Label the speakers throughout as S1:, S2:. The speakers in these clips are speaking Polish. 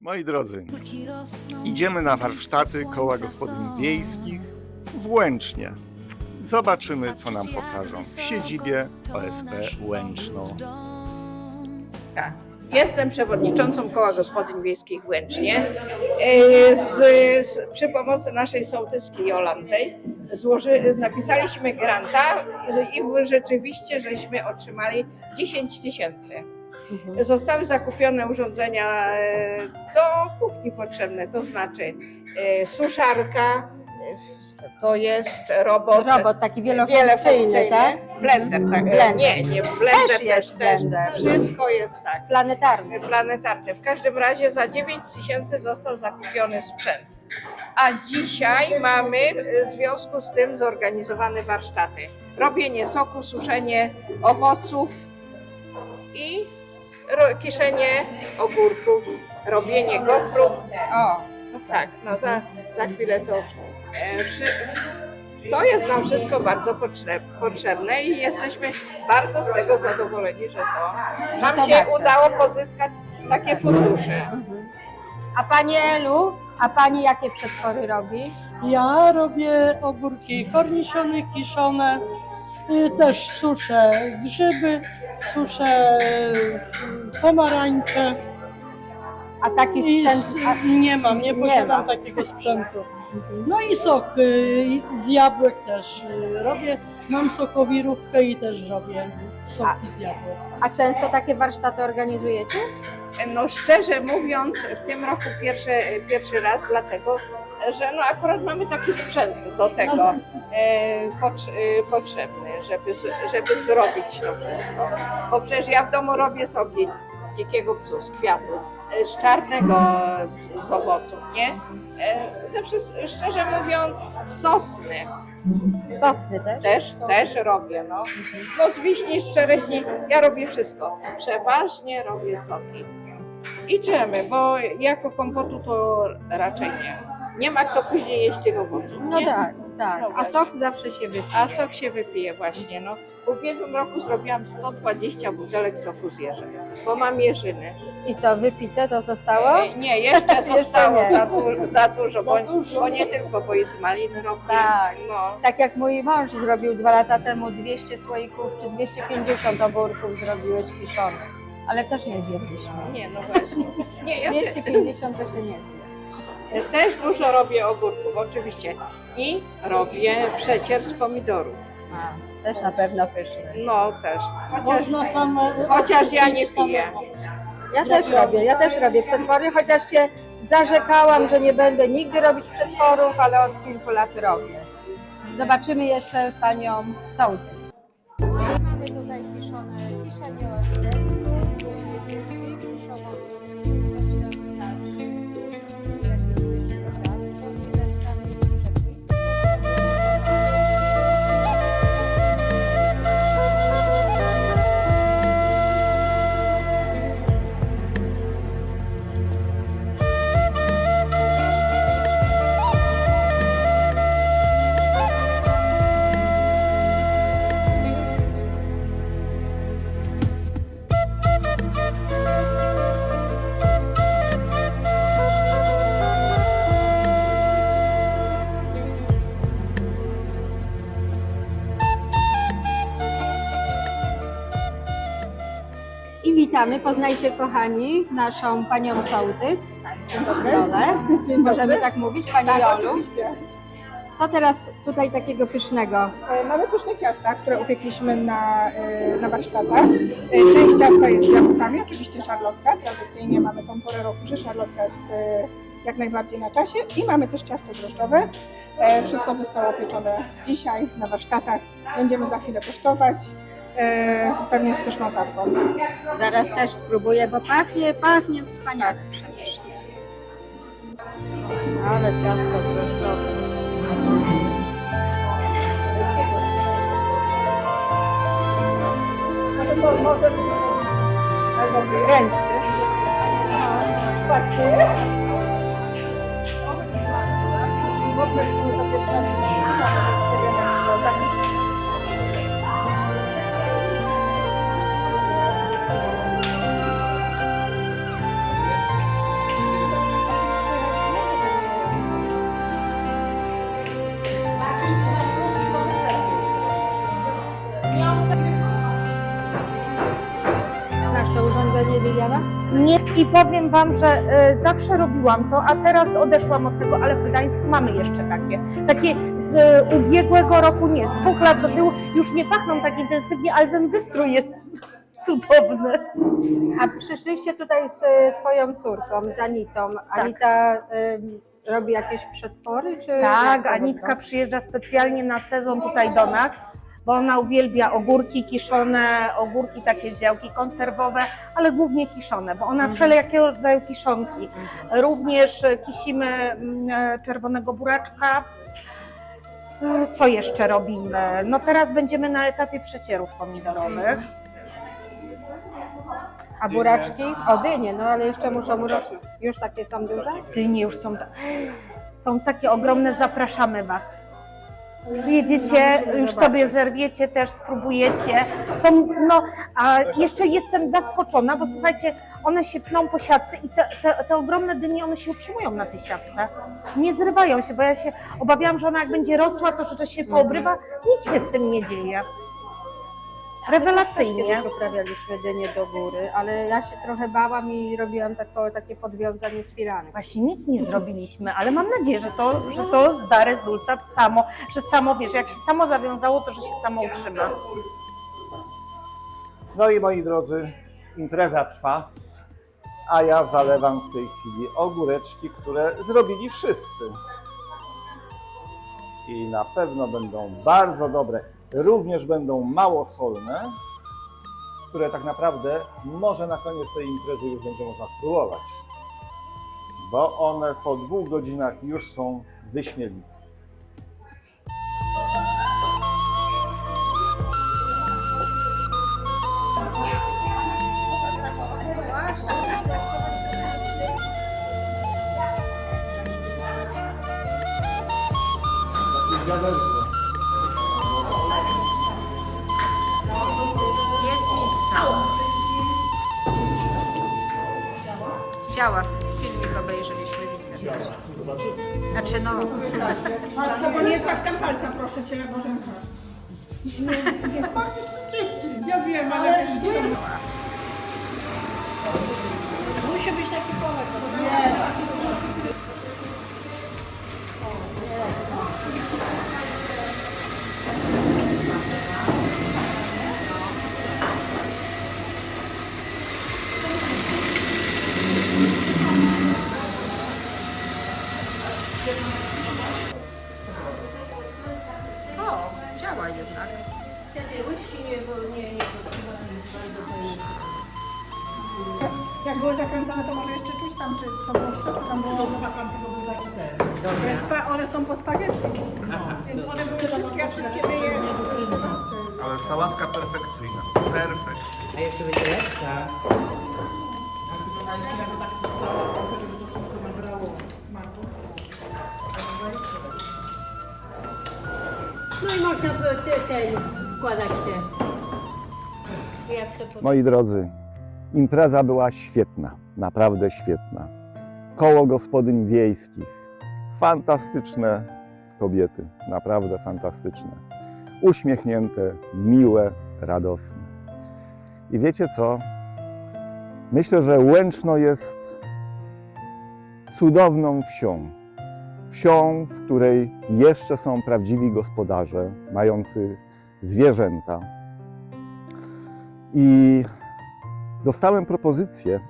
S1: Moi drodzy, idziemy na warsztaty koła gospodyń wiejskich w Łęcznie. Zobaczymy, co nam pokażą w siedzibie OSP Łęczno.
S2: Tak. Jestem przewodniczącą Koła Gospodyń Wiejskich w Łęcznie. E, Z, z, przy pomocy naszej sołtyski Jolantej złoży, napisaliśmy granta i i rzeczywiście żeśmy otrzymali 10 tysięcy. Zostały zakupione urządzenia e, do kuchni potrzebne, to znaczy e, suszarka, e, to jest robot,
S3: Robot taki wielofunkcyjny, tak?
S2: blender, tak. e,
S3: Blender.
S2: Nie, nie, blender
S3: Też jest blender.
S2: Wszystko jest tak
S3: Planetarny.
S2: planetarny. W każdym razie za 9 tysięcy został zakupiony sprzęt. A dzisiaj mamy w związku z tym zorganizowane warsztaty. Robienie soku, suszenie owoców i kiszenie ogórków, robienie gofrów.
S3: O, super.
S2: Tak, no za, za chwilę to. E, przy, to jest nam wszystko bardzo potrzeb, potrzebne i jesteśmy bardzo z tego zadowoleni, że to nam się udało pozyskać takie fundusze.
S3: Mhm. A Pani Elu, a Pani jakie przetwory robi?
S4: Ja robię ogórki korniszone, kiszone, też suszę grzyby, suszę y, pomarańcze
S3: A taki
S4: i
S3: sprzęt... A,
S4: nie mam, nie
S3: Nie
S4: posiadam
S3: ma.
S4: takiego sprzętu. No i sok y, z jabłek też y, robię. Mam sokowirówkę i też robię soki z jabłek.
S3: a często takie warsztaty organizujecie?
S2: No szczerze mówiąc, w tym roku pierwszy, pierwszy raz, dlatego że no akurat mamy taki sprzęt do tego e, e, potrzebny, żeby, żeby zrobić to wszystko. Bo przecież ja w domu robię soki z dzikiego psu, z kwiatu, e, z czarnego z, owoców, nie? E, ze wszy- szczerze mówiąc, sosny
S3: Sosny też?
S2: też, też robię, no. No z wiśni, z czereśni, ja robię wszystko. Przeważnie robię soki. I dżemy, bo jako kompotu to raczej nie. Nie ma kto później jeść tych owoców,
S3: No
S2: nie?
S3: tak, tak.
S2: No
S3: A
S2: właśnie.
S3: sok zawsze się wypije.
S2: A sok się wypije właśnie, no. W ubiegłym roku zrobiłam 120 butelek soku z jeżyn, bo mam jeżyny.
S3: I co, wypite to zostało?
S2: E, Nie, jeszcze zostało
S3: nie.
S2: za, du- za dużo, bo,
S4: Za dużo.
S2: bo nie tylko, bo i z maliny robię.
S3: Tak.
S2: No.
S3: Tak jak mój mąż zrobił dwa lata temu 200 słoików, czy 250 ogórków zrobiłeś kiszonych. Ale też nie zjedliśmy.
S2: Nie, no właśnie. Nie, ja te,
S3: 250 to się nie zje.
S2: Też dużo robię ogórków, oczywiście. I robię przecier z pomidorów.
S3: A, też na pewno pyszne.
S2: No też. Chociaż,
S4: Można same.
S2: chociaż ja nie piję.
S3: Ja też robię, ja też robię przetwory, chociaż się zarzekałam, że nie będę nigdy robić przetworów, ale od kilku lat robię. Zobaczymy jeszcze panią sołtys. Witamy, poznajcie kochani naszą panią sołtys. Dzień dobry. Możemy tak mówić, pani
S5: Tak,
S3: Jolu.
S5: oczywiście.
S3: Co teraz tutaj takiego pysznego?
S5: E, Mamy pyszne ciasta, które upiekliśmy na, e, na warsztatach. E, Część ciasta jest z jabłkami, oczywiście szarlotka. Tradycyjnie mamy tą porę roku, że szarlotka jest jak najbardziej na czasie. I mamy też ciasto drożdżowe. Wszystko zostało upieczone dzisiaj na warsztatach. Będziemy za chwilę kosztować. E, Pewnie z pyszną kawką.
S3: Zaraz też spróbuję, bo pachnie, pachnie wspaniale przecież. Ale ciasto drożdżowe. Gęsty.
S6: Nie, i powiem Wam, że e, zawsze robiłam to, a teraz odeszłam od tego, ale w Gdańsku mamy jeszcze takie. Takie z e, ubiegłego roku, nie, z dwóch lat do tyłu już nie pachną tak intensywnie, ale ten wystrój jest cudowny.
S3: A przyszliście tutaj z e, twoją córką, z Anitą. Anita em, robi jakieś przetwory? Czy
S6: Tak,
S3: to
S6: Anitka
S3: wygląda?
S6: przyjeżdża specjalnie na sezon tutaj do nas, bo ona uwielbia ogórki kiszone, ogórki takie z działki konserwowe, ale głównie kiszone, bo ona wszeljakiego rodzaju kiszonki. Również kisimy mm, e, czerwonego buraczka. E, Co jeszcze robimy? No teraz będziemy na etapie przecierów pomidorowych.
S3: A buraczki? O dynie, no ale jeszcze muszą urosnąć. Już takie są duże?
S6: Dynie już są, są takie ogromne, zapraszamy Was. Przyjedziecie, już sobie zerwiecie, też spróbujecie. Są, no, a jeszcze jestem zaskoczona, bo słuchajcie, one się pną po siatce i te, te, te ogromne dynie, one się utrzymują na tej siatce. Nie zrywają się, bo ja się obawiałam, że ona jak będzie rosła, to że się poobrywa. Nic się z tym nie dzieje. Rewelacyjnie.
S3: Kiedyś uprawialiśmy dynie do góry, ale ja się trochę bałam i robiłam tako, takie podwiązanie z firanek.
S6: Właśnie nic nie zrobiliśmy, ale mam nadzieję, że to, że to zda rezultat samo, że samo wiesz, jak się samo zawiązało, to że się samo utrzyma.
S1: No i moi drodzy, impreza trwa, a ja zalewam w tej chwili ogóreczki, które zrobili wszyscy. I na pewno będą bardzo dobre. Również będą mało solne, które tak naprawdę może na koniec tej imprezy już będzie można spróbować. Bo one po dwóch godzinach już są wyśmienite.
S3: Internecie. Znaczy no,
S5: To bo nie każ tam palca, proszę cię, Bożenka. Nie, nie, ja wiem, ale wiesz, gdzie to
S4: Musi być taki kolek.
S3: o,
S5: one są po spaghetti. Więc one były wszystkie, a wszystkie myje
S1: Ale sałatka perfekcyjna. Perfekcyjna.
S7: A jeszcze będzie lepsza.
S8: No i można by te- ten wkładać te. Jak to powiedzieć?
S1: Moi drodzy, impreza była świetna, naprawdę świetna. Koło gospodyń wiejskich. Fantastyczne kobiety, naprawdę fantastyczne. Uśmiechnięte, miłe, radosne. I wiecie co? Myślę, że Łęczno jest cudowną wsią. Wsią, w której jeszcze są prawdziwi gospodarze, mający zwierzęta, i dostałem propozycję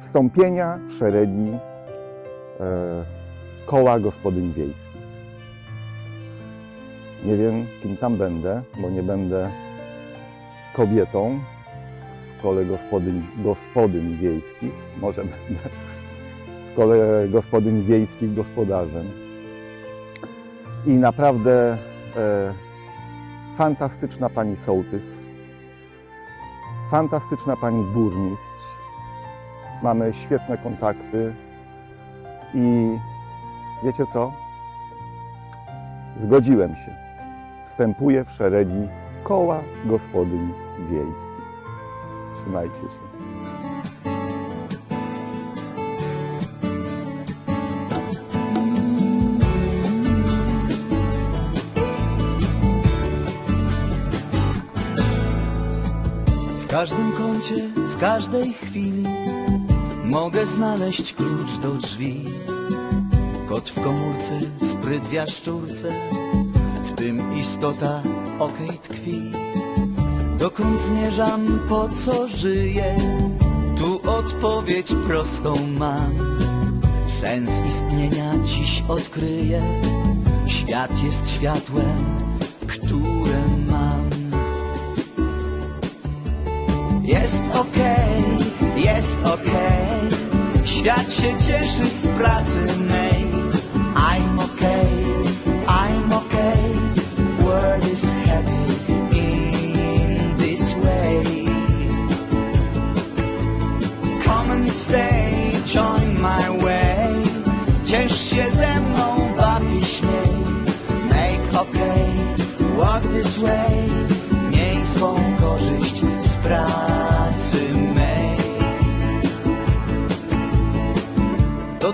S1: wstąpienia w szeregi koła gospodyń wiejskich. Nie wiem, kim tam będę, bo nie będę kobietą w kole gospodyń, gospodyń wiejskich. Może będę w kole gospodyń wiejskich gospodarzem. I naprawdę e, fantastyczna pani sołtys, fantastyczna pani burmistrz. Mamy świetne kontakty i wiecie co? Zgodziłem się. Wstępuję w szeregi koła gospodyń wiejskich. Trzymajcie się.
S9: W każdym kącie, w
S7: każdej chwili mogę znaleźć klucz do drzwi. Kot w komórce, spryt w jaszczurce, w tym istota okej tkwi. Dokąd zmierzam, po co żyję? Tu odpowiedź prostą mam. Sens istnienia dziś odkryję. Świat jest światłem, które mam. Jest okej, jest okej. Świat się cieszy z pracy mej.